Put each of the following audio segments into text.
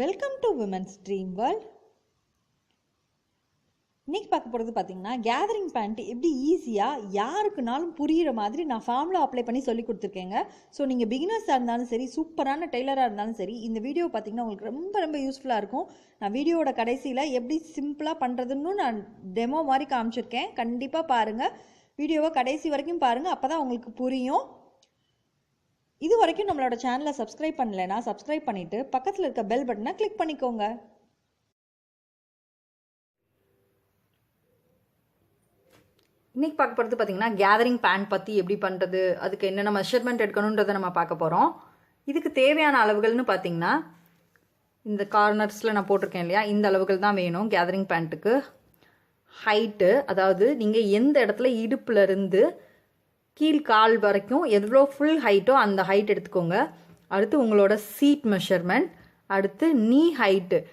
Welcome to women's dream world இன்னைக்கு பார்க்க போகிறது பார்த்தீங்கன்னா கேதரிங் பேண்ட் எப்படி ஈஸியாக யாருக்குனாலும் புரிகிற மாதிரி நான் ஃபார்மில் அப்ளை பண்ணி சொல்லி கொடுத்துருக்கேங்க. ஸோ நீங்கள் பிகினர்ஸாக இருந்தாலும் சரி சூப்பரான டெய்லராக இருந்தாலும் சரி இந்த வீடியோ பார்த்தீங்கன்னா உங்களுக்கு ரொம்ப ரொம்ப யூஸ்ஃபுல்லாக இருக்கும். நான் வீடியோவோட கடைசியில் எப்படி சிம்பிளாக பண்ணுறதுன்னு நான் டெமோ மாதிரி காமிச்சிருக்கேன். கண்டிப்பாக பாருங்கள் வீடியோவை கடைசி வரைக்கும் பாருங்கள் அப்போ தான் உங்களுக்கு புரியும். இது வரைக்கும் நம்மளோட சேனலை சப்ஸ்கிரைப் பண்ணலைன்னா சப்ஸ்கிரைப் பண்ணிவிட்டு பக்கத்தில் இருக்க பெல் பட்டனை கிளிக் பண்ணிக்கோங்க. இன்றைக்கி பார்க்க போகிறது பார்த்தீங்கன்னா கேதரிங் பேண்ட் பற்றி எப்படி பண்ணுறது அதுக்கு என்னென்ன மெஷர்மெண்ட் எடுக்கணுன்றதை நம்ம பார்க்க போகிறோம் இதுக்கு தேவையான அளவுகள்னு பார்த்தீங்கன்னா இந்த கார்னர்ஸில் நான் போட்டிருக்கேன் இல்லையா? இந்த அளவுகள் தான் வேணும் கேதரிங் பேண்ட்டுக்கு ஹைட்டு அதாவது நீங்கள் எந்த இடத்துல இடுப்புலேருந்து கீழ் கால் வரைக்கும் எவ்வளோ ஃபுல் ஹைட்டோ அந்த ஹைட் எடுத்துக்கோங்க. அடுத்து உங்களோட சீட் மெஷர்மெண்ட் அடுத்து நீ ஹைட்டு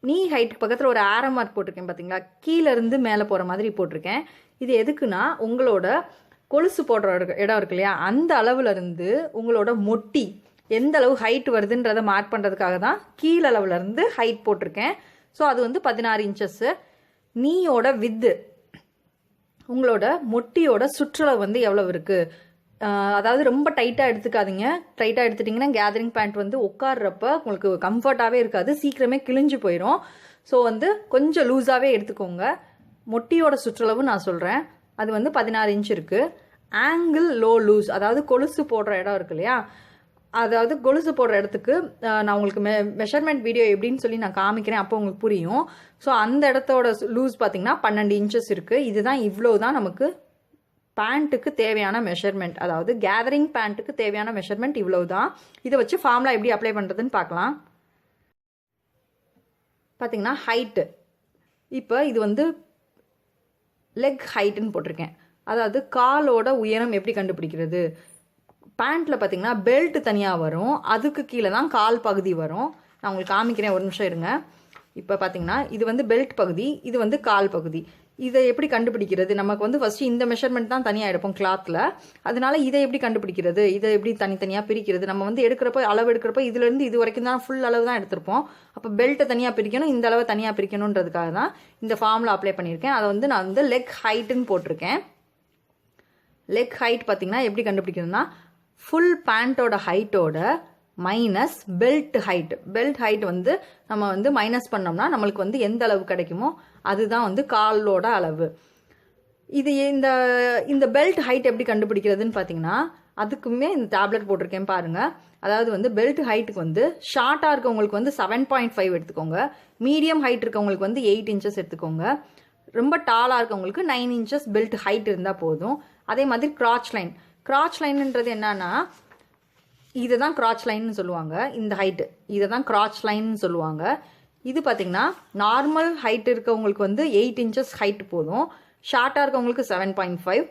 நீ ஹைட்டுக்கு பக்கத்தில் ஒரு ஆரம் மார்க் போட்டிருக்கேன் பார்த்தீங்களா கீழேருந்து மேலே போகிற மாதிரி போட்டிருக்கேன். இது எதுக்குன்னா உங்களோட கொலுசு போடுற இட- இடம் இருக்கு இல்லையா? அந்த அளவுலேருந்து உங்களோட மொட்டி எந்த அளவு ஹைட் வருதுன்றதை மார்க் பண்ணுறதுக்காக தான் கீழ் இருந்து ஹைட் போட்டிருக்கேன். ஸோ அது வந்து பதினாறு இன்ச்சஸ்ஸு நீயோட வித்து உங்களோட மொட்டியோட சுற்றளவு வந்து எவ்வளவு இருக்குது அதாவது ரொம்ப டைட்டாக எடுத்துக்காதீங்க. டைட்டாக எடுத்துட்டிங்கன்னா கேதரிங் பேண்ட் வந்து உட்கார்றப்ப உங்களுக்கு கம்ஃபர்ட்டாகவே இருக்காது. சீக்கிரமே கிழிஞ்சு போயிடும் ஸோ வந்து கொஞ்சம் லூஸாகவே எடுத்துக்கோங்க. மொட்டியோட சுற்றளவு நான் சொல்கிறேன் அது வந்து பதினாறு இன்ச் இருக்குது ஆங்கிள் லோ லூஸ் அதாவது கொலுசு போடுற இடம் இருக்கு இல்லையா? அதாவது கொலுசு போடுற இடத்துக்கு நான் உங்களுக்கு மெ மெஷர்மெண்ட் வீடியோ எப்படின்னு சொல்லி நான் காமிக்கிறேன் அப்போ உங்களுக்கு புரியும். ஸோ அந்த இடத்தோட லூஸ் பார்த்தீங்கன்னா பன்னெண்டு இன்ச்சஸ் இருக்குது இதுதான் இவ்வளோ தான் நமக்கு பேண்ட்டுக்கு தேவையான மெஷர்மெண்ட் அதாவது கேதரிங் பேண்ட்டுக்கு தேவையான மெஷர்மெண்ட் இவ்வளோ தான் இதை வச்சு ஃபார்முலா எப்படி அப்ளை பண்ணுறதுன்னு பார்க்கலாம். பார்த்தீங்கன்னா ஹைட்டு இப்போ இது வந்து லெக் ஹைட்டுன்னு போட்டிருக்கேன். அதாவது காலோட உயரம் எப்படி கண்டுபிடிக்கிறது? பேண்ட்டில் பார்த்தீங்கன்னா பெல்ட் தனியாக வரும். அதுக்கு கீழே தான் கால் பகுதி வரும். நான் உங்களுக்கு காமிக்கிறேன். ஒரு நிமிஷம் இருங்க. இப்போ பார்த்தீங்கன்னா இது வந்து பெல்ட் பகுதி இது வந்து கால் பகுதி. இதை எப்படி கண்டுபிடிக்கிறது? நமக்கு வந்து ஃபஸ்ட்டு இந்த மெஷர்மெண்ட் தான் தனியாக எடுப்போம் கிளாத்தில் அதனால இதை எப்படி கண்டுபிடிக்கிறது? இதை எப்படி தனித்தனியாக பிரிக்கிறது? நம்ம வந்து எடுக்கிறப்ப அளவு எடுக்கிறப்ப இதுலேருந்து இது வரைக்கும் தான் ஃபுல் அளவு தான் எடுத்திருப்போம். அப்போ பெல்ட்டை தனியாக பிரிக்கணும் இந்த அளவை தனியாக பிரிக்கணுன்றதுக்காக தான் இந்த ஃபார்மில் அப்ளை பண்ணியிருக்கேன். அதை வந்து நான் வந்து லெக் ஹைட்டுன்னு போட்டிருக்கேன். லெக் ஹைட் பார்த்தீங்கன்னா எப்படி கண்டுபிடிக்கணும்னா ஃபுல் பேண்ட்டோட ஹைட்டோட minus belt height belt height வந்து நம்ம வந்து மைனஸ் பண்ணோம்னா நம்மளுக்கு வந்து எந்த அளவு கிடைக்குமோ அதுதான் வந்து காலோட அளவு. இது இந்த இந்த பெல்ட் ஹைட் எப்படி கண்டுபிடிக்கிறதுன்னு பார்த்தீங்கன்னா அதுக்குமே இந்த டேப்லெட் போட்டிருக்கேன் பாருங்கள் அதாவது வந்து பெல்ட் ஹைட்டுக்கு வந்து ஷார்ட்டாக இருக்கவங்களுக்கு வந்து செவன் பாயிண்ட் ஃபைவ் எடுத்துக்கோங்க. மீடியம் ஹைட் இருக்கவங்களுக்கு வந்து எயிட் இன்ச்சஸ் எடுத்துக்கோங்க. ரொம்ப டாலாக இருக்கவங்களுக்கு நைன் இன்ச்சஸ் பெல்ட் ஹைட் இருந்தால் போதும். அதே மாதிரி கிராச் லைன் கிராச் லைன்ன்றது என்னன்னா இதை தான் கிராச் லைன்னு சொல்லுவாங்க. இந்த ஹைட்டு இதை தான் கிராச் லைன்னு சொல்லுவாங்க. இது பார்த்தீங்கன்னா நார்மல் ஹைட் இருக்கவங்களுக்கு வந்து எயிட் இன்ச்சஸ் ஹைட் போதும். ஷார்ட்டாக இருக்கவங்களுக்கு செவன் பாயிண்ட் ஃபைவ்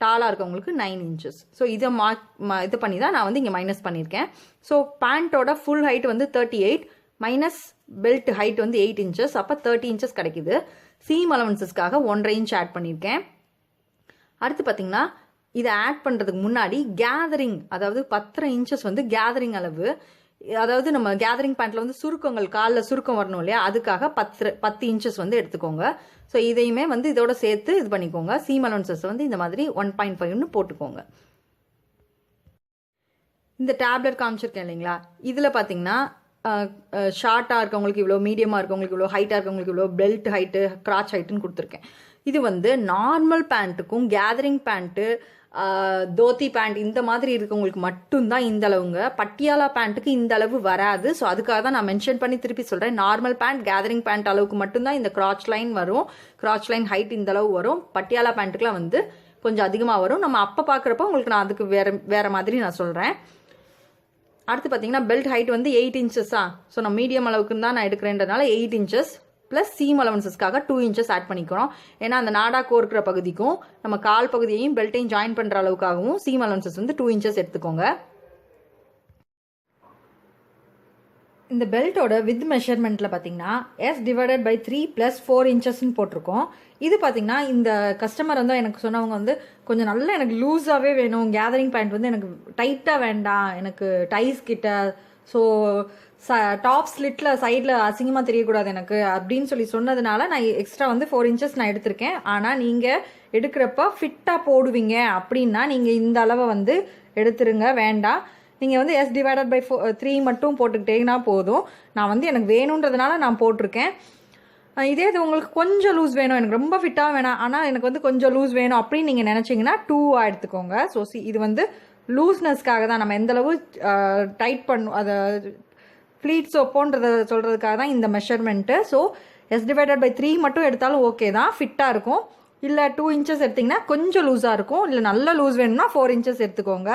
டாலாக இருக்கவங்களுக்கு நைன் இன்ச்சஸ் ஸோ இதை மார்க் இது பண்ணி தான் நான் வந்து இங்கே மைனஸ் பண்ணியிருக்கேன் ஸோ பேண்ட்டோட ஃபுல் ஹைட் வந்து thirty eight minus belt height வந்து எயிட் இன்ச்சஸ் அப்போ தேர்ட்டி இன்ச்சஸ் கிடைக்குது. சீம் அலவன்சஸ்க்காக ஒன்றரை இன்ச் ஆட் பண்ணியிருக்கேன் அடுத்து பார்த்தீங்கன்னா இதை ஆட் பண்ணுறதுக்கு முன்னாடி கேதரிங் அதாவது பத்தரை இன்ச்சஸ் வந்து கேதரிங் அளவு. அதாவது நம்ம கேதரிங் பேண்ட்டில் வந்து சுருக்கங்கள் காலில் சுருக்கம் வரணும் இல்லையா? அதுக்காக பத்து பத்து இன்ச்சஸ் வந்து எடுத்துக்கோங்க. ஸோ இதையுமே வந்து இதோட சேர்த்து இது பண்ணிக்கோங்க. சீம் அலோன்சஸ் வந்து இந்த மாதிரி ஒன் பாயிண்ட் ஃபைவ்னு போட்டுக்கோங்க. இந்த டேப்லெட் காமிச்சிருக்கேன் இல்லைங்களா? இதில் பார்த்தீங்கன்னா ஷார்ட்டாக இருக்கவங்களுக்கு இவ்வளோ மீடியமாக இருக்கவங்களுக்கு இவ்வளோ ஹைட்டாக இருக்கவங்களுக்கு இவ்வளோ பெல்ட் ஹைட்டு கிராச் ஹைட்டுன்னு கொடுத்துருக்கேன். இது வந்து நார்மல் பேண்ட்டுக்கும் கேதரிங் பேண்ட்டு தோத்தி பேண்ட் இந்த மாதிரி இருக்கவங்களுக்கு மட்டும்தான் இந்த அளவுங்க. பட்டியாலா பேண்ட்டுக்கு இந்த அளவு வராது. ஸோ அதுக்காக தான் நான் மென்ஷன் பண்ணி திருப்பி சொல்கிறேன் நார்மல் பேண்ட் கேதரிங் பேண்ட் அளவுக்கு மட்டும்தான் இந்த கிராச் லைன் வரும். கிராச் லைன் ஹைட் இந்த அளவு வரும். பட்டியாலா பேண்ட்டுக்குலாம் வந்து கொஞ்சம் அதிகமாக வரும். நம்ம அப்போ பார்க்குறப்ப உங்களுக்கு நான் அதுக்கு வேற வேற மாதிரி நான் சொல்கிறேன் அடுத்து பார்த்தீங்கன்னா பெல்ட் ஹைட் வந்து எயிட் இன்ச்சஸ்ஸா ஸோ நான் மீடியம் அளவுக்கு தான் நான் எடுக்கிறேன்றதுனால எயிட் இன்ச்சஸ் ப்ளஸ் சீம் அலவன்சஸ்க்காக டூ இன்ச்சஸ் ஆட் பண்ணிக்கிறோம். ஏன்னா அந்த நாடா கோர்க்கிற பகுதிக்கும் நம்ம கால் பகுதியையும் பெல்ட்டையும் ஜாயின் பண்ணுற அளவுக்காகவும் சீம் அலவன்சஸ் வந்து டூ இன்ச்சஸ் எடுத்துக்கோங்க. இந்த பெல்ட்டோட வித் மெஷர்மெண்ட்டில் பார்த்தீங்கன்னா S divided by three plus four இன்ச்சஸ்ன்னு போட்டிருக்கோம். இது பார்த்தீங்கன்னா இந்த கஸ்டமர் வந்து எனக்கு சொன்னவங்க வந்து கொஞ்சம் நல்லா எனக்கு லூஸாகவே வேணும் கேதரிங் பேண்ட் வந்து எனக்கு டைட்டாக வேண்டாம் எனக்கு டைஸ் கிட்ட ஸோ ச டாப் ஸ்லிட்டில் சைடில் அசிங்கமாக தெரியக்கூடாது எனக்கு அப்படின்னு சொல்லி சொன்னதுனால நான் எக்ஸ்ட்ரா வந்து ஃபோர் இன்ச்சஸ் நான் எடுத்திருக்கேன். ஆனால் நீங்கள் எடுக்கிறப்ப ஃபிட்டாக போடுவீங்க அப்படின்னா நீங்கள் இந்த அளவை வந்து எடுத்துருங்க வேண்டாம். நீங்கள் வந்து S divided by four three மட்டும் போட்டுக்கிட்டீங்கன்னா போதும். நான் வந்து எனக்கு வேணுன்றதுனால நான் போட்டிருக்கேன். இதே இது உங்களுக்கு கொஞ்சம் லூஸ் வேணும். எனக்கு ரொம்ப ஃபிட்டாக வேணாம். ஆனால் எனக்கு வந்து கொஞ்சம் லூஸ் வேணும் அப்படின்னு நீங்கள் நினச்சிங்கன்னா டூவாக எடுத்துக்கோங்க. ஸோ சி இது வந்து லூஸ்னஸ்க்காக தான் நம்ம எந்தளவு டைட் பண்ணும் அதை ஃப்ளீட் சோப்போன்றத சொல்கிறதுக்காக தான் இந்த measurement so S divided by three மட்டும் எடுத்தாலும் ஓகே தான். ஃபிட்டாக இருக்கும். இல்லை டூ இன்ச்சஸ் எடுத்திங்கன்னா கொஞ்சம் லூஸாக இருக்கும். இல்லை நல்ல லூஸ் வேணும்னா ஃபோர் இன்ச்சஸ் எடுத்துக்கோங்க.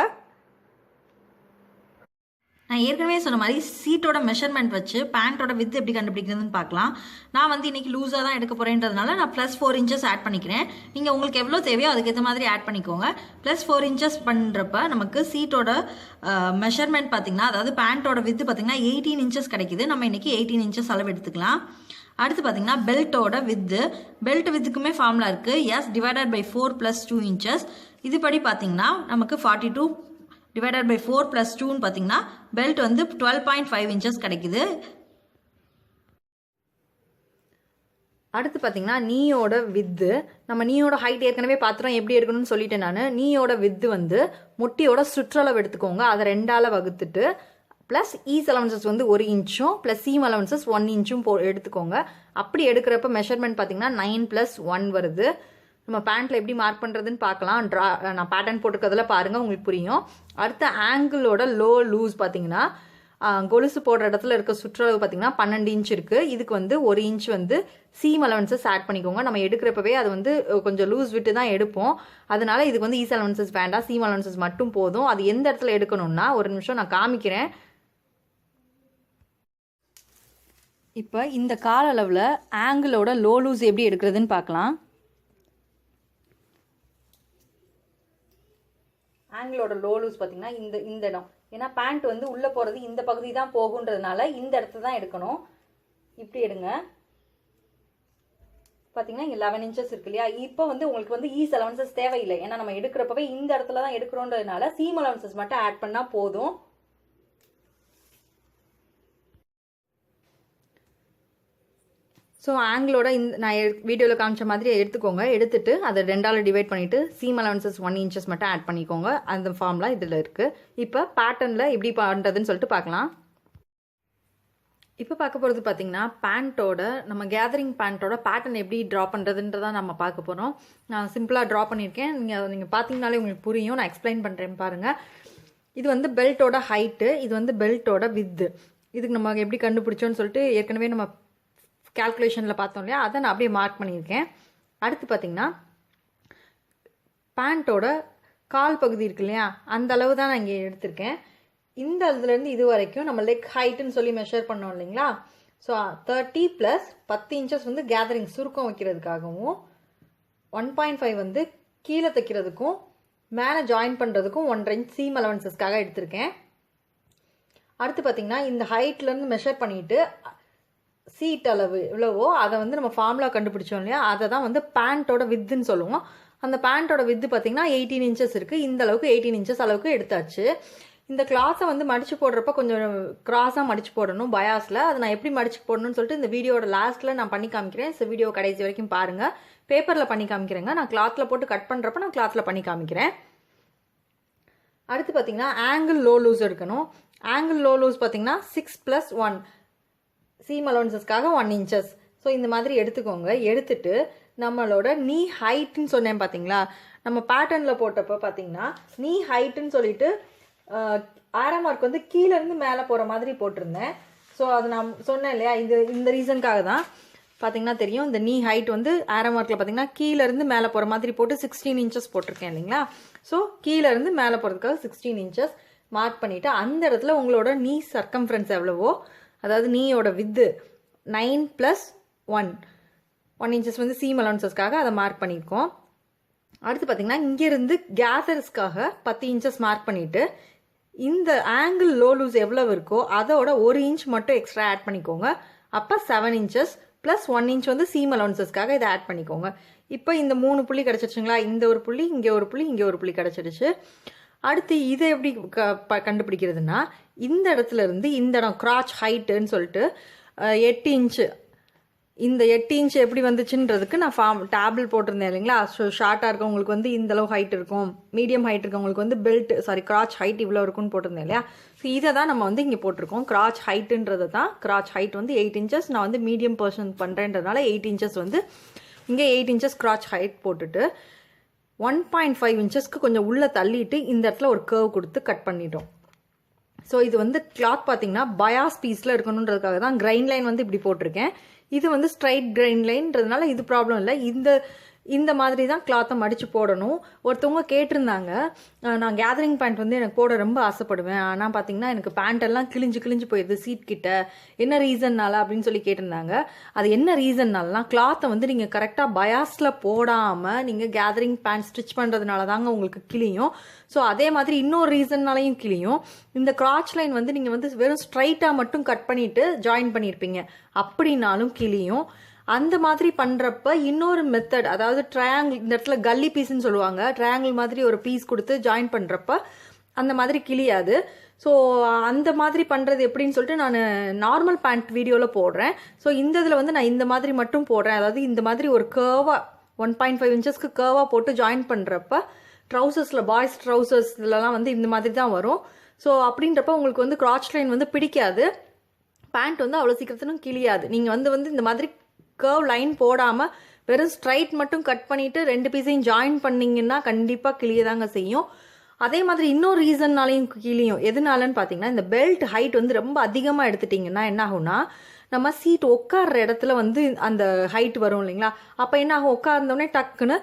நான் ஏற்கனவே சொன்ன மாதிரி சீட்டோட மெஷர்மெண்ட் வச்சு பேண்ட்டோட வித் எப்படி கண்டுபிடிக்கிறதுன்னு பார்க்கலாம். நான் வந்து இன்றைக்கி லூஸாக தான் எடுக்க போகிறேன்றதுனால நான் ப்ளஸ் ஃபோர் இன்ச்சஸ் ஆட் பண்ணிக்கிறேன். நீங்கள் உங்களுக்கு எவ்வளோ தேவையோ அதுக்கேற்ற மாதிரி ஆட் பண்ணிக்கோங்க. ப்ளஸ் ஃபோர் இன்ச்சஸ் பண்ணுறப்ப நமக்கு சீட்டோட மெஷர்மெண்ட் பார்த்தீங்கன்னா அதாவது பேண்ட்டோட வித் பார்த்தீங்கன்னா எயிட்டீன் இன்ச்சஸ் கிடைக்குது. நம்ம இன்றைக்கி எயிட்டீன் இன்ச்சஸ் அளவு எடுத்துக்கலாம். அடுத்து பார்த்தீங்கன்னா பெல்ட்டோட வித்து பெல்ட் வித்துக்குமே ஃபார்முலா இருக்குது S divided by four plus two inches இதுபடி பார்த்தீங்கன்னா நமக்கு forty two divided by four plus டூன்னு பார்த்தீங்கன்னா பெல்ட் வந்து டுவெல் பாயிண்ட் ஃபைவ் இன்ச்சஸ் கிடைக்குது. அடுத்து பார்த்தீங்கன்னா நீயோட வித்து நம்ம நீயோட ஹைட் ஏற்கனவே பாத்திரம் எப்படி எடுக்கணும்னு சொல்லிட்டேன் நான். நீயோட வித்து வந்து முட்டியோட சுற்றளவு எடுத்துக்கோங்க. அதை ரெண்டால் வகுத்துட்டு ப்ளஸ் ஈஸ் அலவன்சஸ் வந்து ஒரு இன்ச்சும் ப்ளஸ் சீம் அலவன்சஸ் ஒன் இன்ச்சும் போ எடுத்துக்கோங்க. அப்படி எடுக்கிறப்ப மெஷர்மெண்ட் பார்த்தீங்கன்னா நைன் ப்ளஸ் ஒன் வருது. நம்ம பேண்ட்டில் எப்படி மார்க் பண்ணுறதுன்னு பார்க்கலாம். ட்ரா நான் பேட்டர்ன் போட்டிருக்கிறதுல பாருங்கள் உங்களுக்கு புரியும். அடுத்த ஆங்கிளோட லோ லூஸ் பார்த்தீங்கன்னா கொலுசு போடுற இடத்துல இருக்க சுற்றளவு பார்த்தீங்கன்னா பன்னெண்டு இன்ச் இருக்குது இதுக்கு வந்து ஒரு இன்ச் வந்து சீம் அலவன்சஸ் ஆட் பண்ணிக்கோங்க. நம்ம எடுக்கிறப்பவே அது வந்து கொஞ்சம் லூஸ் விட்டு தான் எடுப்போம். அதனால இதுக்கு வந்து ஈஸ் அலவன்சஸ் வேண்டாம். சீம் அலவன்சஸ் மட்டும் போதும். அது எந்த இடத்துல எடுக்கணும்னா ஒரு நிமிஷம் நான் காமிக்கிறேன். இப்போ இந்த கால அளவில் ஆங்கிளோட லோ லூஸ் எப்படி எடுக்கிறதுன்னு பார்க்கலாம். ஆங்கிளோட லோ லூஸ் பார்த்தீங்கன்னா இந்த இந்த இடம். ஏன்னா பேண்ட் வந்து உள்ளே போகிறது இந்த பகுதி தான் போகுன்றதுனால இந்த இடத்துல தான் எடுக்கணும். இப்படி எடுங்க. பார்த்தீங்கன்னா இங்கே லெவன் இன்ச்சஸ் இருக்கு இல்லையா? இப்போ வந்து உங்களுக்கு வந்து ஈஸ் அலவன்சஸ் தேவையில்லை. ஏன்னா நம்ம எடுக்கிறப்பவே இந்த இடத்துல தான் எடுக்கிறோன்றதுனால சீம் அலவன்சஸ் மட்டும் ஆட் பண்ணால் போதும். ஸோ ஆங்கிளோட இந்த நான் வீடியோவில் காமிச்ச மாதிரி எடுத்துக்கோங்க. எடுத்துட்டு அதை ரெண்டால் டிவைட் பண்ணிவிட்டு சீம் அலவன்சஸ் ஒன் இன்ச்சஸ் மட்டும் ஆட் பண்ணிக்கோங்க. அந்த ஃபார்ம்லாம் இதில் இருக்குது இப்போ பேட்டர்னில் எப்படி பண்ணுறதுன்னு சொல்லிட்டு பார்க்கலாம். இப்போ பார்க்க போகிறது பார்த்தீங்கன்னா பேண்ட்டோட நம்ம கேதரிங் பேண்ட்டோட பேட்டர்ன் எப்படி ட்ரா பண்ணுறதுன்றதான் நம்ம பார்க்க போகிறோம் நான் சிம்பிளாக ட்ரா பண்ணியிருக்கேன். நீங்கள் நீங்கள் பார்த்தீங்கனாலே உங்களுக்கு புரியும். நான் எக்ஸ்பிளைன் பண்ணுறேன் பாருங்கள் இது வந்து பெல்ட்டோட ஹைட்டு இது வந்து பெல்ட்டோட வித்து இதுக்கு நம்ம எப்படி கண்டுபிடிச்சோன்னு சொல்லிட்டு ஏற்கனவே நம்ம கால்குலேஷனில் பார்த்தோம் இல்லையா? அதை நான் அப்படியே மார்க் பண்ணியிருக்கேன். அடுத்து பார்த்தீங்கன்னா பேண்ட்டோட கால் பகுதி இருக்கு இல்லையா? அந்த அளவு தான் நான் இங்கே எடுத்திருக்கேன். இந்த இதுலேருந்து இது வரைக்கும் நம்ம லெக் ஹைட்டுன்னு சொல்லி மெஷர் பண்ணோம் இல்லைங்களா? ஸோ தேர்ட்டி ப்ளஸ் பத்து இன்ச்சஸ் வந்து கேதரிங் சுருக்கம் வைக்கிறதுக்காகவும் ஒன் பாயிண்ட் ஃபைவ் வந்து கீழே தைக்கிறதுக்கும் மேலே ஜாயின் பண்ணுறதுக்கும் ஒன்றரை இன்ச் சீம் அலவன்சஸ்க்காக எடுத்திருக்கேன். அடுத்து பார்த்தீங்கன்னா இந்த ஹைட்லேருந்து மெஷர் பண்ணிவிட்டு சீட் அளவு எவ்வளவோ அதை வந்து நம்ம ஃபார்முலா கண்டுபிடிச்சோம் இல்லையா? அதை தான் வந்து பேண்ட்டோட வித்துன்னு சொல்லுவோம். அந்த பேண்ட்டோட வித்து பார்த்தீங்கன்னா எயிட்டீன் இன்ச்சஸ் இருக்குது இந்த அளவுக்கு எயிட்டீன் இன்ச்சஸ் அளவுக்கு எடுத்தாச்சு. இந்த கிளாஸை வந்து மடிச்சு போடுறப்ப கொஞ்சம் கிராஸாக மடிச்சு போடணும் பயாஸில் அதை நான் எப்படி மடிச்சு போடணும்னு சொல்லிட்டு இந்த வீடியோட லாஸ்ட்டில் நான் பண்ணி காமிக்கிறேன். இந்த வீடியோ கடைசி வரைக்கும் பாருங்கள் பேப்பரில் பண்ணி காமிக்கிறேங்க. நான் கிளாத்தில் போட்டு கட் பண்ணுறப்ப நான் கிளாத்தில் பண்ணி காமிக்கிறேன். அடுத்து பார்த்தீங்கன்னா ஆங்கிள் லோ லூஸ் எடுக்கணும். ஆங்கிள் லோ லூஸ் பார்த்தீங்கன்னா சிக்ஸ் ப்ளஸ் ஒன் சீம் அலோன்சஸ்க்காக ஒன் இன்ச்சஸ் ஸோ இந்த மாதிரி எடுத்துக்கோங்க. எடுத்துட்டு நம்மளோட நீ ஹைட்டுன்னு சொன்னேன் பார்த்தீங்களா நம்ம பேட்டர்னில் போட்டப்போ பார்த்தீங்கன்னா நீ ஹைட்டுன்னு சொல்லிட்டு ஆரம் மார்க் வந்து கீழேருந்து மேலே போகிற மாதிரி போட்டிருந்தேன். ஸோ அது நான் சொன்னேன் இல்லையா? இந்த இந்த ரீசனுக்காக தான். பார்த்தீங்கன்னா தெரியும் இந்த நீ ஹைட் வந்து ஆரம் மார்க்கில் பார்த்தீங்கன்னா கீழேருந்து மேலே போகிற மாதிரி போட்டு சிக்ஸ்டீன் இன்ச்சஸ் போட்டிருக்கேன் இல்லைங்களா? ஸோ கீழேருந்து மேலே போகிறதுக்காக சிக்ஸ்டீன் இன்ச்சஸ் மார்க் பண்ணிவிட்டு அந்த இடத்துல உங்களோட நீ சர்க்கம்ஃபரன்ஸ் எவ்வளவோ அதாவது நீயோட width nine plus one one inches வந்து சீம் அலவன்சஸ்க்காக அதை மார்க் பண்ணியிருக்கோம். அடுத்து பார்த்தீங்கன்னா இங்கேருந்து கேதர்ஸ்க்காக பத்து இன்ச்சஸ் மார்க் பண்ணிவிட்டு இந்த ஆங்கிள் லோ லூஸ் எவ்வளவு இருக்கோ அதோட ஒரு இன்ச் மட்டும் எக்ஸ்ட்ரா ஆட் பண்ணிக்கோங்க. அப்போ seven inches plus one inch வந்து சீம் அலவன்சஸ்க்காக இதை ஆட் பண்ணிக்கோங்க. இப்போ இந்த மூணு புள்ளி கிடச்சிருச்சுங்களா? இந்த ஒரு புள்ளி இங்கே ஒரு புள்ளி இங்கே ஒரு புள்ளி கிடச்சிருச்சு. அடுத்து இதை எப்படி க ப- கண்டுபிடிக்கிறதுனா இந்த இடத்துல இருந்து இந்த இடம் கிராச் ஹைட்டுன்னு சொல்லிட்டு எட்டு இன்ச்சு இந்த எட்டு இன்ச் எப்படி வந்துச்சுன்றதுக்கு நான் ஃபார்ம் டேபிள் போட்டிருந்தேன் இல்லைங்களா? ஸோ ஷார்ட்டாக இருக்கவங்களுக்கு வந்து இந்த அளவு ஹைட் இருக்கும். மீடியம் ஹைட் இருக்கவங்களுக்கு வந்து பெல்ட் சாரி கிராச் ஹைட் இவ்வளோ இருக்கும்னு போட்டிருந்தேன் இல்லையா? ஸோ இதை தான் நம்ம வந்து இங்கே போட்டிருக்கோம். கிராச் ஹைட்டுன்றது தான் கிராச் ஹைட் வந்து எயிட் இன்ச்சஸ் நான் வந்து மீடியம் பர்சன் பண்ணுறேன்றதுனால எயிட் இன்ச்சஸ் வந்து இங்கே எயிட் இன்ச்சஸ் கிராச் ஹைட் போட்டுட்டு ஒன் பாயிண்ட் ஃபைவ் இன்ச்சஸ்க்கு கொஞ்சம் உள்ளே தள்ளிட்டு இந்த இடத்துல ஒரு கர்வ் கொடுத்து கட் பண்ணிட்டோம். ஸோ இது வந்து கிளாத் பார்த்தீங்கன்னா பயாஸ் பீஸில் இருக்கணுன்றதுக்காக தான் கிரைண்ட் லைன் வந்து இப்படி போட்டிருக்கேன். இது வந்து ஸ்ட்ரைட் கிரைண்ட் லைன்றதுனால இது ப்ராப்ளம் இல்லை. இந்த இந்த மாதிரி தான் கிளாத்தை மடித்து போடணும். ஒருத்தவங்க கேட்டிருந்தாங்க நான் கேதரிங் பேண்ட் வந்து எனக்கு போட ரொம்ப ஆசைப்படுவேன். ஆனால் பார்த்தீங்கன்னா எனக்கு பேண்ட்டெல்லாம் கிழிஞ்சு கிழிஞ்சு போயிடுது சீட் கிட்ட. என்ன ரீசன்னால அப்படின்னு சொல்லி கேட்டிருந்தாங்க. அது என்ன ரீசன்னாலாம் கிளாத்தை வந்து நீங்கள் கரெக்டாக பயாஸில் போடாமல் நீங்கள் கேதரிங் பேண்ட் ஸ்டிச் பண்ணுறதுனால தாங்க உங்களுக்கு கிளியும் ஸோ அதே மாதிரி இன்னொரு ரீசன்னாலையும் கிளியும் இந்த கிராச் லைன் வந்து நீங்கள் வந்து வெறும் ஸ்ட்ரைட்டாக மட்டும் கட் பண்ணிட்டு ஜாயின் பண்ணியிருப்பீங்க அப்படின்னாலும் கிளியும் அந்த மாதிரி பண்ணுறப்ப இன்னொரு மெத்தட் அதாவது ட்ரையாங்கிள் இந்த இடத்துல கல்லி பீஸ்ன்னு சொல்லுவாங்க. ட்ரையாங்கிள் மாதிரி ஒரு பீஸ் கொடுத்து ஜாயின் பண்ணுறப்ப அந்த மாதிரி கிளியாது. ஸோ அந்த மாதிரி பண்ணுறது எப்படின்னு சொல்லிட்டு நான் நார்மல் பேண்ட் வீடியோவில் போடுறேன். ஸோ இந்த இதில் வந்து நான் இந்த மாதிரி மட்டும் போடுறேன். அதாவது இந்த மாதிரி ஒரு கேர்வாக ஒன் பாயிண்ட் ஃபைவ் இன்ச்சஸ்க்கு கேர்வாக போட்டு ஜாயின் பண்ணுறப்ப ட்ரௌசர்ஸில் பாய்ஸ் ட்ரௌசர்ஸ் இதெல்லாம் வந்து இந்த மாதிரி தான் வரும். ஸோ அப்படின்றப்ப உங்களுக்கு வந்து கிராச் லைன் வந்து பிடிக்காது. பேண்ட் வந்து அவ்வளோ சீக்கிரத்திலும் கிழியாது நீங்கள் வந்து வந்து இந்த மாதிரி கர்வ் லைன் போடாமல் வெறும் ஸ்ட்ரைட் மட்டும் கட் பண்ணிவிட்டு ரெண்டு பீஸையும் ஜாயின் பண்ணிங்கன்னா கண்டிப்பாக கிளியதாங்க செய்யும். அதே மாதிரி இன்னொரு ரீசன்னாலையும் கிளியும். எதனாலன்னு பார்த்தீங்கன்னா இந்த பெல்ட் ஹைட் வந்து ரொம்ப அதிகமாக எடுத்துட்டிங்கன்னா என்ன ஆகும்னா நம்ம சீட் உட்கார்ற இடத்துல வந்து அந்த ஹைட் வரும் இல்லைங்களா? அப்போ என்ன ஆகும்? உட்கார்ந்தோடனே டக்குன்னு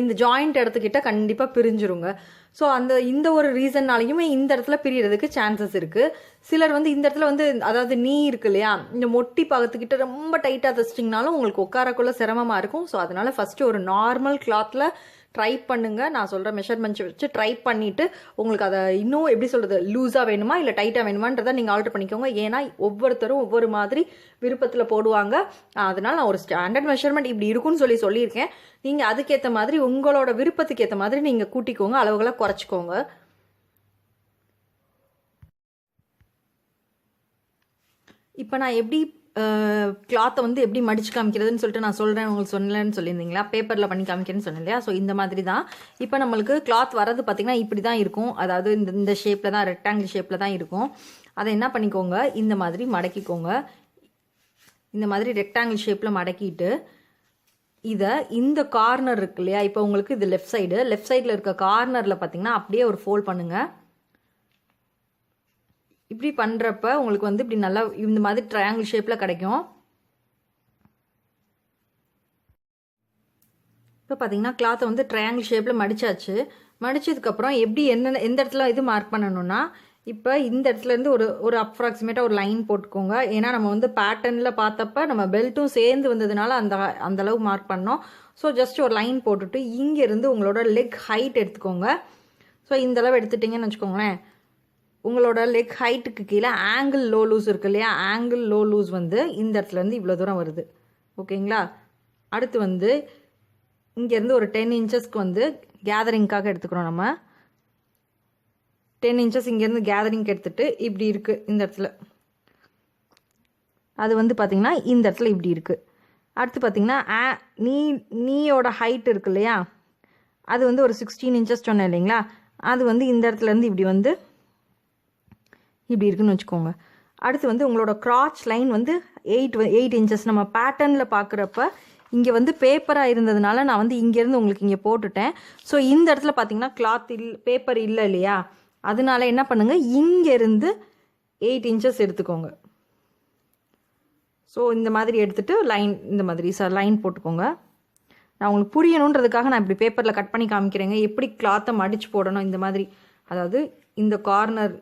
இந்த ஜாயிண்ட் இடத்துக்கிட்ட கண்டிப்பாக பிரிஞ்சிருங்க. ஸோ அந்த இந்த ஒரு ரீசன்னாலையுமே இந்த இடத்துல பிரியறதுக்கு சான்சஸ் இருக்குது சிலர் வந்து இந்த இடத்துல வந்து அதாவது நீ இருக்கு இல்லையா இந்த மொட்டி பாகத்துக்கிட்ட ரொம்ப டைட்டாக தைச்சிட்டிங்கனாலும் உங்களுக்கு உட்காரக்குள்ள சிரமமாக இருக்கும். ஸோ அதனால் ஃபஸ்ட்டு ஒரு நார்மல் கிளாத்தில் ட்ரை பண்ணுங்க. நான் சொல்கிற மெஷர்மெண்ட்ஸ் வச்சு ட்ரை பண்ணிவிட்டு உங்களுக்கு அதை இன்னும் எப்படி சொல்கிறது லூஸாக வேணுமா இல்லை டைட்டாக வேணுமான்றதை நீங்கள் ஆல்டர் பண்ணிக்கோங்க. ஏன்னா ஒவ்வொருத்தரும் ஒவ்வொரு மாதிரி விருப்பத்தில் போடுவாங்க. அதனால் நான் ஒரு ஸ்டாண்டர்ட் மெஷர்மெண்ட் இப்படி இருக்கும்னு சொல்லி சொல்லியிருக்கேன். நீங்கள் அதுக்கேற்ற மாதிரி உங்களோட விருப்பத்துக்கு ஏற்ற மாதிரி நீங்கள் கூட்டிக்கோங்க. அளவுகளை குறைச்சிக்கோங்க. இப்போ நான் எப்படி கிளாத்தை வந்து எப்படி மடிச்சு காமிக்கிறதுன்னு சொல்லிட்டு நான் சொல்கிறேன் உங்களுக்கு சொன்னேன்னு சொல்லியிருந்தீங்களா? பேப்பரில் பண்ணி காமிக்கிறேன்னு சொன்னேன் இல்லையா? ஸோ இந்த மாதிரி தான். இப்போ நம்மளுக்கு கிளாத் வரது பார்த்திங்கன்னா இப்படி தான் இருக்கும். அதாவது இந்த இந்த ஷேப்பில் தான் ரெக்டாங்கிள் ஷேப்பில் தான் இருக்கும். அதை என்ன பண்ணிக்கோங்க? இந்த மாதிரி மடக்கிக்கோங்க. இந்த மாதிரி ரெக்டாங்கிள் ஷேப்பில் மடக்கிட்டு இதை இந்த கார்னர் இருக்கு இல்லையா? இப்போ உங்களுக்கு இது லெஃப்ட் சைடு லெஃப்ட் சைடில் இருக்க கார்னரில் பார்த்தீங்கன்னா அப்படியே ஒரு ஃபோல்ட் பண்ணுங்கள் இப்படி பண்ணுறப்ப உங்களுக்கு வந்து இப்படி நல்லா இந்த மாதிரி ட்ரையாங்கிள் ஷேப்பில் கிடைக்கும். இப்போ பார்த்தீங்கன்னா கிளாத்தை வந்து ட்ரையாங்கிள் ஷேப்பில் மடிச்சாச்சு. மடித்ததுக்கப்புறம் எப்படி என்னென்ன எந்த இடத்துல இது மார்க் பண்ணணும்னா இப்போ இந்த இடத்துல இருந்து ஒரு ஒரு அப்ராக்சிமேட்டாக ஒரு லைன் போட்டுக்கோங்க. ஏன்னா நம்ம வந்து பேட்டர்னில் பார்த்தப்ப நம்ம பெல்ட்டும் சேர்ந்து வந்ததுனால அந்த அந்த அளவு மார்க் பண்ணோம். ஸோ ஜஸ்ட் ஒரு லைன் போட்டுட்டு இங்கேருந்து உங்களோட லெக் ஹைட் எடுத்துக்கோங்க. ஸோ இந்த அளவு எடுத்துட்டிங்கன்னு வச்சுக்கோங்களேன். உங்களோட லெக் ஹைட்டுக்கு கீழே ஆங்கிள் லோ லூஸ் இருக்கு இல்லையா? ஆங்கிள் லோ லூஸ் வந்து இந்த இடத்துலேருந்து இவ்வளோ தூரம் வருது. ஓகேங்களா? அடுத்து வந்து இங்கேருந்து ஒரு டென் இன்ச்சஸ்க்கு வந்து கேதரிங்காக எடுத்துக்கிறோம் நம்ம. டென் இன்ச்சஸ் இங்கேருந்து கேதரிங்க்கு எடுத்துட்டு இப்படி இருக்குது இந்த இடத்துல. அது வந்து பார்த்திங்கன்னா இந்த இடத்துல இப்படி இருக்குது அடுத்து பார்த்திங்கன்னா ஆ நீ நீயோட ஹைட் இருக்கு இல்லையா? அது வந்து ஒரு சிக்ஸ்டீன் இன்ச்சஸ் சொன்னேன் இல்லைங்களா? அது வந்து இந்த இடத்துலேருந்து இப்படி வந்து இப்படி இருக்குன்னு வச்சுக்கோங்க. அடுத்து வந்து உங்களோட கிராச் லைன் வந்து எயிட் எயிட் இன்ச்சஸ் நம்ம பேட்டர்னில் பார்க்குறப்ப இங்கே வந்து பேப்பராக இருந்ததுனால நான் வந்து இங்கேருந்து உங்களுக்கு இங்கே போட்டுட்டேன். ஸோ இந்த இடத்துல பார்த்தீங்கன்னா கிளாத் இல் பேப்பர் இல்லை இல்லையா? அதனால என்ன பண்ணுங்கள் இங்கேருந்து எயிட் இன்ச்சஸ் எடுத்துக்கோங்க. ஸோ இந்த மாதிரி எடுத்துகிட்டு லைன் இந்த மாதிரி சார் லைன் போட்டுக்கோங்க. நான் உங்களுக்கு புரியணுன்றதுக்காக நான் இப்படி பேப்பரில் கட் பண்ணி காமிக்கிறேங்க. எப்படி கிளாத்தை மடித்து போடணும் இந்த மாதிரி. அதாவது இந்த கார்னர்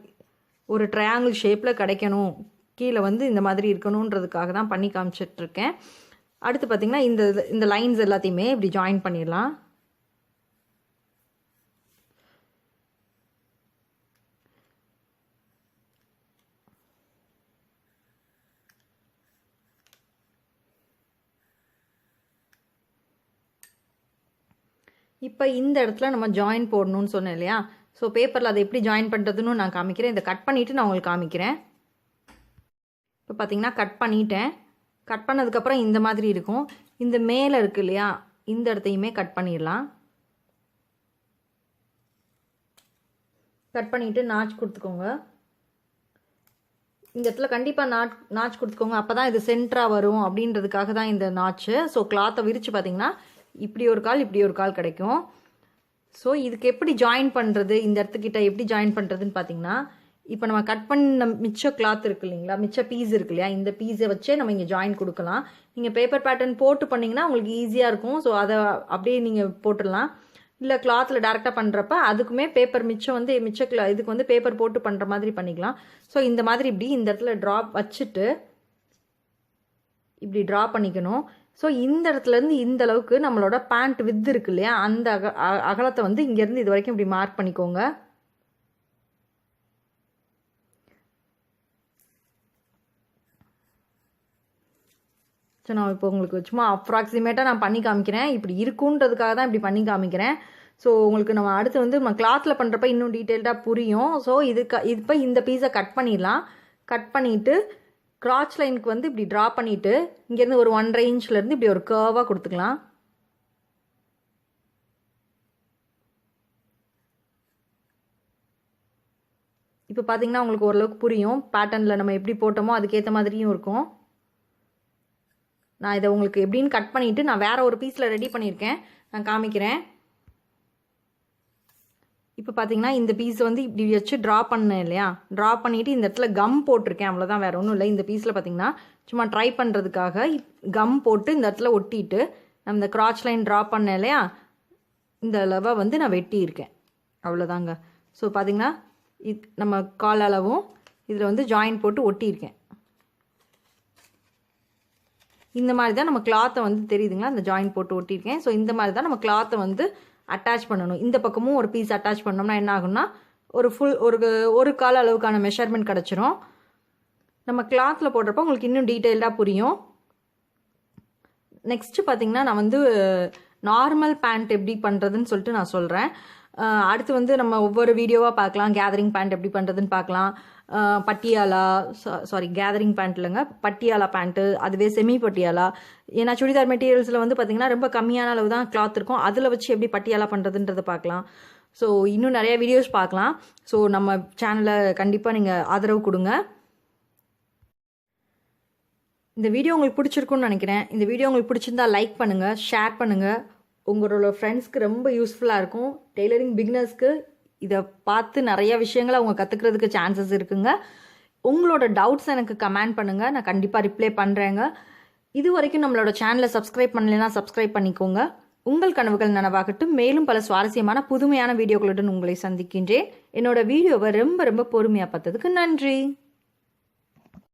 ஒரு ட்ரையாங்கிள் ஷேப்பில் கிடைக்கணும். கீழே வந்து இந்த மாதிரி இருக்கணுன்றதுக்காக தான் பண்ணி காமிச்சிட்ருக்கேன். அடுத்து பார்த்திங்கன்னா இந்த இது- இந்த லைன்ஸ் எல்லாத்தையுமே இப்படி ஜாயின் பண்ணிடலாம். இப்போ இந்த இடத்துல நம்ம ஜாயின் போடணும்னு சொன்னேன் இல்லையா? ஸோ பேப்பரில் அதை எப்படி ஜாயின் பண்ணுறதுன்னு நான் காமிக்கிறேன். இதை கட் பண்ணிவிட்டு நான் உங்களுக்கு காமிக்கிறேன். இப்போ பார்த்தீங்கன்னா கட் பண்ணிட்டேன். கட் பண்ணதுக்கப்புறம் இந்த மாதிரி இருக்கும். இந்த மேலே இருக்கு இல்லையா? இந்த இடத்தையுமே கட் பண்ணிடலாம். கட் பண்ணிவிட்டு நாச் கொடுத்துக்கோங்க. இந்த இடத்துல கண்டிப்பாக நாட் நாச் கொடுத்துக்கோங்க. அப்போ தான் இது சென்டராக வரும் அப்படின்றதுக்காக தான் இந்த நாச்சு ஸோ கிளாத்தை விரித்து பார்த்தீங்கன்னா இப்படி ஒரு கால் இப்படி ஒரு கால் கிடைக்கும். ஸோ இதுக்கு எப்படி ஜாயின் பண்ணுறது இந்த இடத்துக்கிட்ட எப்படி ஜாயின் பண்ணுறதுன்னு பார்த்தீங்கன்னா இப்போ நம்ம கட் பண்ண மிச்ச கிளாத் இருக்கு இல்லைங்களா? மிச்ச பீஸ் இருக்கு இல்லையா? இந்த பீஸை வச்சே நம்ம இங்கே ஜாயின் கொடுக்கலாம். நீங்கள் பேப்பர் பேட்டர்ன் போட்டு பண்ணிங்கன்னா உங்களுக்கு ஈஸியாக இருக்கும். ஸோ அதை அப்படியே நீங்கள் போட்டுடலாம். இல்லை கிளாத்தில் டேரெக்டாக பண்ணுறப்ப அதுக்குமே பேப்பர் மிச்சம் வந்து மிச்ச கிளா இதுக்கு வந்து பேப்பர் போட்டு பண்ணுற மாதிரி பண்ணிக்கலாம். ஸோ இந்த மாதிரி இப்படி இந்த இடத்துல ட்ராப் வச்சுட்டு இப்படி ட்ரா பண்ணிக்கணும். ஸோ இந்த இடத்துலேருந்து இந்த அளவுக்கு நம்மளோட பேண்ட் வித் இருக்கு இல்லையா? அந்த அக அ- அகலத்தை வந்து இங்கேருந்து இது வரைக்கும் இப்படி மார்க் பண்ணிக்கோங்க. ஸோ நான் இப்போ உங்களுக்கு சும்மா அப்ராக்சிமேட்டாக நான் பண்ணி காமிக்கிறேன். இப்படி இருக்குன்றதுக்காக தான் இப்படி பண்ணி காமிக்கிறேன். ஸோ உங்களுக்கு நம்ம அடுத்து வந்து நம்ம கிளாத்தில் பண்ணுறப்ப இன்னும் டீட்டெயில்டாக புரியும். ஸோ இதுக்கு இப்போ இந்த பீஸை கட் பண்ணிடலாம். கட் பண்ணிவிட்டு கிராச் லைனுக்கு வந்து இப்படி ட்ரா பண்ணிவிட்டு இங்கேருந்து ஒரு ஒன்றரை இன்ச்லேருந்து இப்படி ஒரு கர்வாக கொடுத்துக்கலாம். இப்போ பார்த்தீங்கன்னா உங்களுக்கு ஓரளவுக்கு புரியும். பேட்டர்னில் நம்ம எப்படி போட்டோமோ அதுக்கேற்ற மாதிரியும் இருக்கும். நான் இதை உங்களுக்கு எப்படின்னு கட் பண்ணிவிட்டு நான் வேறு ஒரு பீஸில் ரெடி பண்ணியிருக்கேன். நான் காமிக்கிறேன். இப்போ பார்த்தீங்கன்னா இந்த பீஸ் வந்து இப்படி வச்சு ட்ரா பண்ணேன் இல்லையா? ட்ரா பண்ணிவிட்டு இந்த இடத்துல கம் போட்டிருக்கேன். அவ்வளோதான் வேறு ஒன்றும் இல்லை. இந்த பீஸில் பார்த்தீங்கன்னா சும்மா ட்ரை பண்ணுறதுக்காக கம் போட்டு இந்த இடத்துல ஒட்டிட்டு நம்ம இந்த கிராச் லைன் ட்ரா பண்ணேன் இல்லையா? இந்த அளவை வந்து நான் வெட்டியிருக்கேன். அவ்வளோதாங்க ஸோ பார்த்தீங்கன்னா இது நம்ம கால் அளவும் இதில் வந்து ஜாயின் போட்டு ஒட்டியிருக்கேன். இந்த மாதிரி தான் நம்ம கிளாத்தை வந்து தெரியுதுங்களா? அந்த ஜாயின் போட்டு ஒட்டியிருக்கேன். ஸோ இந்த மாதிரி தான் நம்ம கிளாத்தை வந்து அட்டாச் பண்ணணும். இந்த பக்கமும் ஒரு பீஸ் அட்டாச் பண்ணோம்னா என்ன ஆகும்னா ஒரு ஃபுல் ஒரு ஒரு கால அளவுக்கான மெஷர்மெண்ட் கிடச்சிரும். நம்ம கிளாத்தில் போடுறப்ப உங்களுக்கு இன்னும் டீட்டெயில்டாக புரியும். நெக்ஸ்ட்டு பார்த்தீங்கன்னா நான் வந்து நார்மல் பேண்ட் எப்படி பண்ணுறதுன்னு சொல்லிட்டு நான் சொல்கிறேன் அடுத்து வந்து நம்ம ஒவ்வொரு வீடியோவாக பார்க்கலாம். கேதரிங் பேண்ட் எப்படி பண்ணுறதுன்னு பார்க்கலாம். பட்டியாலா சாரி கேதரிங் பேண்ட் இல்லைங்க. பட்டியாலா பேண்ட்டு அதுவே செமி பட்டியாலா. ஏன்னா சுடிதார் மெட்டீரியல்ஸில் வந்து பார்த்திங்கன்னா ரொம்ப கம்மியான அளவு தான் கிளாத் இருக்கும். அதில் வச்சு எப்படி பட்டியாலா பண்ணுறதுன்றதை பார்க்கலாம் ஸோ இன்னும் நிறைய வீடியோஸ் பார்க்கலாம் ஸோ நம்ம சேனலை கண்டிப்பாக நீங்கள் ஆதரவு கொடுங்க. இந்த வீடியோ உங்களுக்கு பிடிச்சிருக்குன்னு நினைக்கிறேன். இந்த வீடியோ உங்களுக்கு பிடிச்சிருந்தா லைக் பண்ணுங்கள் ஷேர் பண்ணுங்கள் உங்களோட ஃப்ரெண்ட்ஸ்க்கு ரொம்ப யூஸ்ஃபுல்லாக இருக்கும். டெய்லரிங் பிகினர்ஸ்க்கு இதை பார்த்து நிறைய விஷயங்களை அவங்க கற்றுக்கிறதுக்கு சான்சஸ் இருக்குங்க. உங்களோட டவுட்ஸ் எனக்கு கமெண்ட் பண்ணுங்கள் நான் கண்டிப்பாக ரிப்ளை பண்ணுறேங்க இது வரைக்கும் நம்மளோட சேனலை சப்ஸ்கிரைப் பண்ணலைன்னா சப்ஸ்கிரைப் பண்ணிக்கோங்க. உங்கள் கனவுகள் நனவாகட்டும். மேலும் பல சுவாரஸ்யமான புதுமையான வீடியோக்களுடன் உங்களை சந்திக்கின்றேன். என்னோட வீடியோவை ரொம்ப ரொம்ப பொறுமையாக பார்த்ததுக்கு நன்றி.